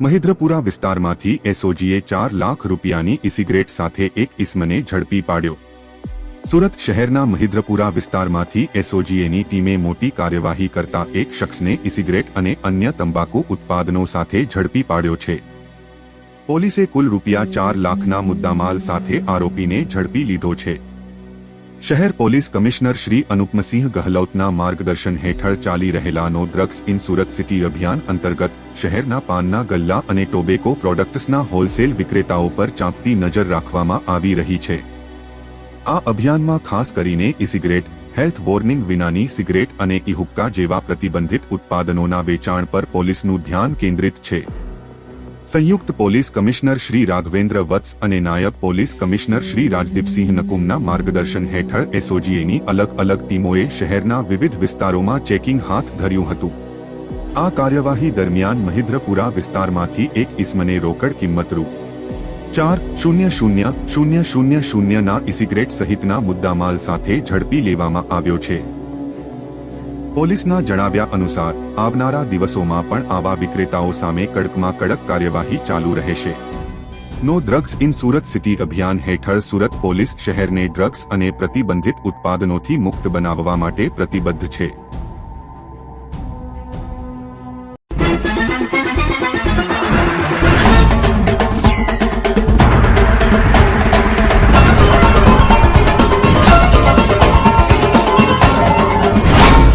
મહિદ્રપુરા વિસ્તારમાંથી એસઓજીએ ચાર લાખ રૂપિયાની ઇસિગરેટ સાથે એક ઇસમને ઝડપી પાડ્યો. સુરત શહેરના મહિદ્રપુરા વિસ્તારમાંથી એસઓજીએની ટીમે મોટી કાર્યવાહી કરતા એક શખ્સને ઇસિગરેટ અને અન્ય તંબાકુ ઉત્પાદનો સાથે ઝડપી પાડ્યો છે. પોલીસે કુલ રૂપિયા ચાર લાખના મુદ્દામાલ સાથે આરોપીને ઝડપી લીધો છે. શહેર પોલીસ કમિશનર શ્રી અનુપમસિંહ ગહલોતના માર્ગદર્શન હેઠળ ચાલી રહેલા no drugs in Surat city અભિયાન અંતર્ગત શહેરના પાનના ગલ્લા અને ટોબેકો પ્રોડક્ટ્સના હોલસેલ વિક્રેતાઓ પર ચાંપતી નજર રાખવામાં આવી રહી છે. આ અભિયાનમાં ખાસ કરીને ઈ સિગરેટ હેલ્થ વોર્નિંગ વિનાની સિગરેટ અને ઇહુક્કા જેવા પ્રતિબંધિત ઉત્પાદનોના વેચાણ પર પોલીસનું ધ્યાન કેન્દ્રિત છે. સંયુક્ત પોલીસ કમિશનર શ્રી રાઘવેન્દ્ર વત્સ અને નાયબ પોલીસ કમિશનર શ્રી રાજદીપસિંહ નકુમના માર્ગદર્શન હેઠળ એસઓજીએની અલગ અલગ ટીમોએ શહેરના વિવિધ વિસ્તારોમાં ચેકિંગ હાથ ધર્યું હતું. આ કાર્યવાહી દરમિયાન મહિદ્રપુરા વિસ્તારમાંથી એક ઇસમને રોકડ કિંમત રૂ. ચાર શૂન્ય શૂન્ય શૂન્ય શૂન્ય શૂન્યના ઇસિગરેટ સહિતના મુદ્દામાલ સાથે ઝડપી લેવામાં આવ્યો છે. પોલીસના જણાવ્યા અનુસાર, આવનારા દિવસોમાં પણ આવા વિક્રેતાઓ સામે કડકમાં કડક કાર્યવાહી ચાલુ રહેશે. No drugs in Surat city અભિયાન હેઠળ સુરત પોલીસ શહેરને ડ્રગ્સ અને પ્રતિબંધિત ઉત્પાદનોથી મુક્ત બનાવવા માટે પ્રતિબદ્ધ છે.